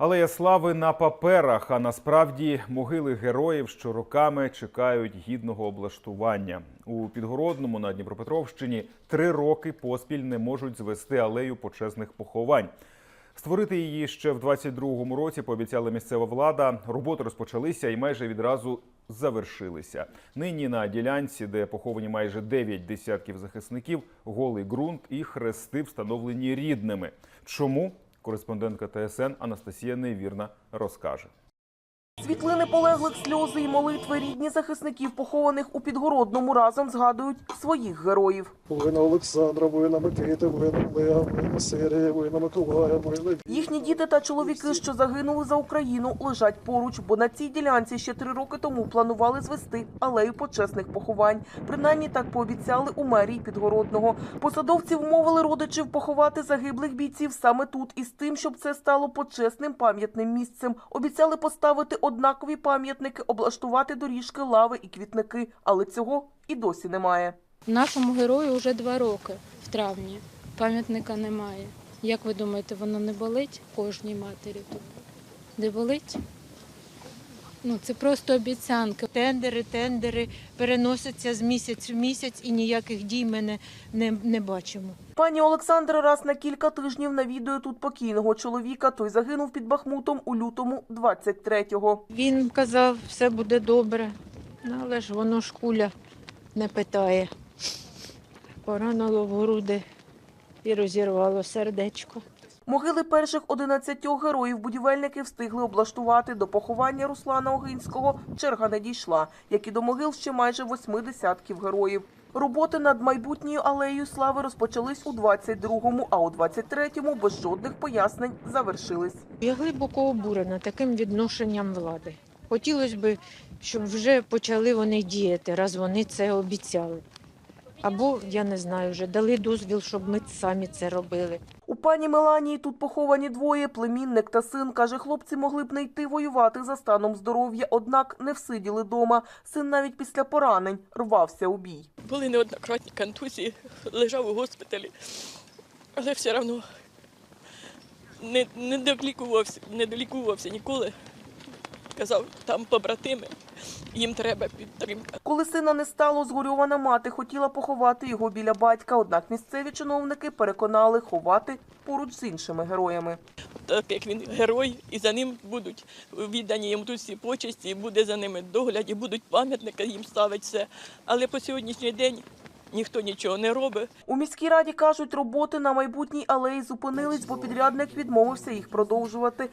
Алея слави на паперах, а насправді могили героїв, що роками чекають гідного облаштування. У Підгородному на Дніпропетровщині три роки поспіль не можуть звести алею почесних поховань. Створити її ще в 22-му році пообіцяла місцева влада. Роботи розпочалися і майже відразу завершилися. Нині на ділянці, де поховані майже 9 десятків захисників, голий ґрунт і хрести встановлені рідними. Чому? Кореспондентка ТСН Анастасія Невірна розкаже. Світлини полеглих сльози і молитви рідні захисників, похованих у Підгородному, разом згадують своїх героїв. Воїна Олександра, воїна Микити, воїна Олега, воїна Сергія, воїна Миколая, воїна Їхні діти та чоловіки, що загинули за Україну, лежать поруч, бо на цій ділянці ще три роки тому планували звести алею почесних поховань. Принаймні так пообіцяли у мерії Підгородного. Посадовці вмовили родичів поховати загиблих бійців саме тут, і з тим, щоб це стало почесним пам'ятним місцем. Обіцяли поставити однакові пам'ятники, облаштувати доріжки, лави і квітники, але цього і досі немає. Нашому герою вже два роки в травні. Пам'ятника немає. Як ви думаєте, воно не болить кожній матері тут? Не болить? Ну, це просто обіцянки. Тендери, тендери переносяться з місяць в місяць і ніяких дій ми не, не, не бачимо. Пані Олександра раз на кілька тижнів навідує тут покійного чоловіка. Той загинув під Бахмутом у лютому 23-го. Він казав, все буде добре, Ну, але ж воно ж куля не питає. Поранило в груди і розірвало сердечко. Могили перших 11 героїв будівельники встигли облаштувати. До поховання Руслана Огинського черга не дійшла, як і до могил ще майже восьми десятків героїв. Роботи над майбутньою алеєю слави розпочались у 22-му, а у 23-му без жодних пояснень завершились. Я глибоко обурена таким відношенням влади. Хотілося б, щоб вже почали вони діяти, раз вони це обіцяли. Або, я не знаю, вже дали дозвіл, щоб ми самі це робили. У пані Меланії тут поховані двоє, племінник та син. Каже, хлопці могли б не йти воювати за станом здоров'я, однак не всиділи дома. Син навіть після поранень рвався у бій. Були неоднократні контузії, лежав у госпіталі, але все одно не, не, долікувався, не долікувався ніколи. Казав, там побратими, їм треба підтримка. Коли сина не стало, згорьована мати хотіла поховати його біля батька, однак місцеві чиновники переконали ховати поруч з іншими героями. Так як він герой, і за ним будуть віддані йому тут всі почесті, і буде за ними догляд, і будуть пам'ятники їм ставити все. Але по сьогоднішній день ніхто нічого не робить. У міській раді кажуть, роботи на майбутній алеї зупинились, бо підрядник відмовився їх продовжувати.